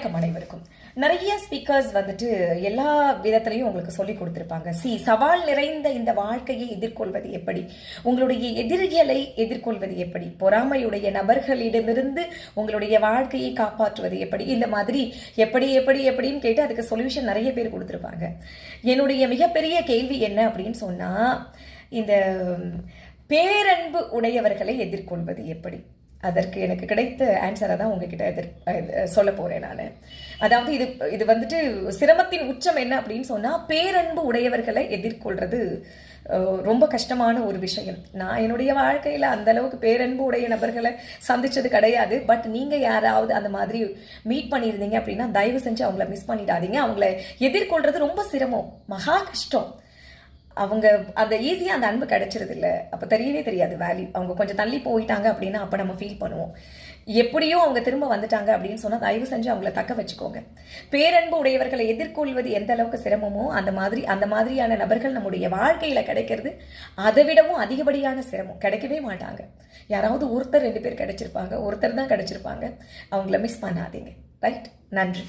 வணக்கம் அனைவருக்கும். நிறைய ஸ்பீக்கர்ஸ் வந்துட்டு எல்லா விதத்திலையும் உங்களுக்கு சொல்லி கொடுத்துருப்பாங்க. சி சவால் நிறைந்த இந்த வாழ்க்கையை எதிர்கொள்வது எப்படி? உங்களுடைய எதிரிகளை எதிர்கொள்வது எப்படி? பொறாமையுடைய நபர்களிடமிருந்து உங்களுடைய வாழ்க்கையை காப்பாற்றுவது எப்படி? இந்த மாதிரி எப்படி எப்படி எப்படின்னு கேட்டு அதுக்கு சொல்யூஷன் நிறைய பேர் கொடுத்துருப்பாங்க. என்னுடைய மிகப்பெரிய கேள்வி என்ன அப்படின்னு சொன்னா இந்த பேரன்பு உடையவர்களை எதிர்கொள்வது எப்படி? அதற்கு எனக்கு கிடைத்த ஆன்சரை தான் உங்ககிட்ட எதிர் இது சொல்ல போகிறேன் நான். அதாவது இது இது வந்துட்டு சிரமத்தின் உச்சம் என்ன அப்படின்னு சொன்னால் பேரன்பு உடையவர்களை எதிர்கொள்றது ரொம்ப கஷ்டமான ஒரு விஷயம். நான் என்னுடைய வாழ்க்கையில் அந்த அளவுக்கு பேரன்பு உடைய நபர்களை சந்திச்சது கிடையாது. பட் நீங்கள் யாராவது அந்த மாதிரி மீட் பண்ணியிருந்தீங்க அப்படின்னா தயவு செஞ்சு அவங்கள மிஸ் பண்ணிடாதீங்க. அவங்கள எதிர்கொள்றது ரொம்ப சிரமம். மகா கஷ்டம். அவங்க அந்த ஈஸியாக அந்த அன்பு கிடைச்சிருது இல்லை அப்போ தெரியவே தெரியாது வேல்யூ அவங்க கொஞ்சம் தள்ளி போயிட்டாங்க அப்படின்னா அப்போ நம்ம ஃபீல் பண்ணுவோம். எப்படியோ அவங்க திரும்ப வந்துட்டாங்க அப்படின்னு சொன்னால் தயவு செஞ்சு அவங்கள தக்க வச்சுக்கோங்க. பேரன்பு உடையவர்களை எதிர்கொள்வது எந்த அளவுக்கு சிரமமோ அந்த மாதிரி அந்த மாதிரியான நபர்கள் நம்முடைய வாழ்க்கையில் கிடைக்கிறது அதை விடவும் அதிகப்படியான சிரமம். கிடைக்கவே மாட்டாங்க. யாராவது ஒருத்தர் ரெண்டு பேர் கிடைச்சிருப்பாங்க ஒருத்தர் தான் கிடைச்சிருப்பாங்க. அவங்கள மிஸ் பண்ணாதீங்க. ரைட் நன்றி.